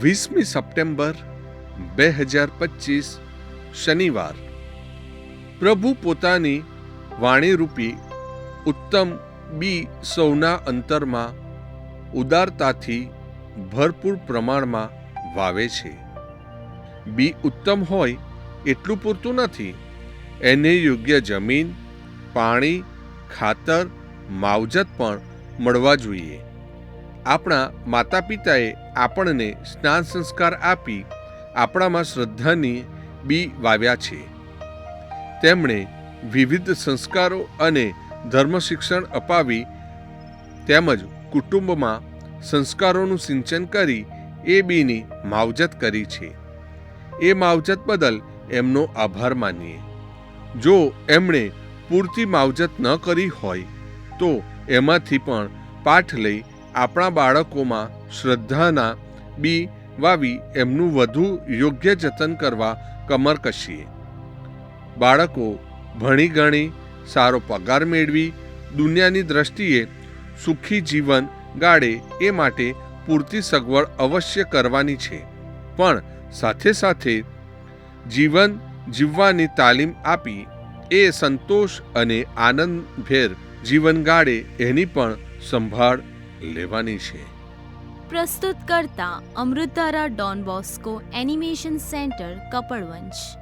વીસમી સપ્ટેમ્બર, બે હજાર પચીસ, શનિવાર. પ્રભુ પોતાની વાણીરૂપી ઉત્તમ બી સૌના અંતરમાં ઉદારતાથી ભરપૂર પ્રમાણમાં વાવે છે. બી ઉત્તમ હોય એટલું પૂરતું નથી. એને યોગ્ય જમીન, પાણી, ખાતર, માવજત પણ મળવા જોઈએ. આપણા માતા પિતાએ આપણને સ્નાન સંસ્કાર આપી આપણામાં શ્રદ્ધાની બી વાવ્યા છે. તેમણે વિવિધ સંસ્કારો અને ધર્મ શિક્ષણ અપાવી તેમજ કુટુંબમાં સંસ્કારોનું સિંચન કરી એ બીની માવજત કરી છે. એ માવજત બદલ એમનો આભાર માનીએ. જો એમણે પૂરતી માવજત ન કરી હોય તો એમાંથી પણ પાઠ લઈ આપણા બાળકોમાં શ્રદ્ધાના બી વાવી એમનું વધુ યોગ્ય જતન કરવા કમર કસીએ. બાળકો ભણી ગણી, સારો પગાર મેળવી, દુનિયાની દ્રષ્ટિએ સુખી જીવન ગાળે એ માટે પૂરતી સગવડ અવશ્ય કરવાની છે. પણ સાથે સાથે જીવન જીવવાની તાલીમ આપી એ સંતોષ અને આનંદભેર જીવન ગાળે એની પણ સંભાળ લેવાની છે. પ્રસ્તુત કરતા અમૃતારા Don Bosco animation centre Kapadvanj.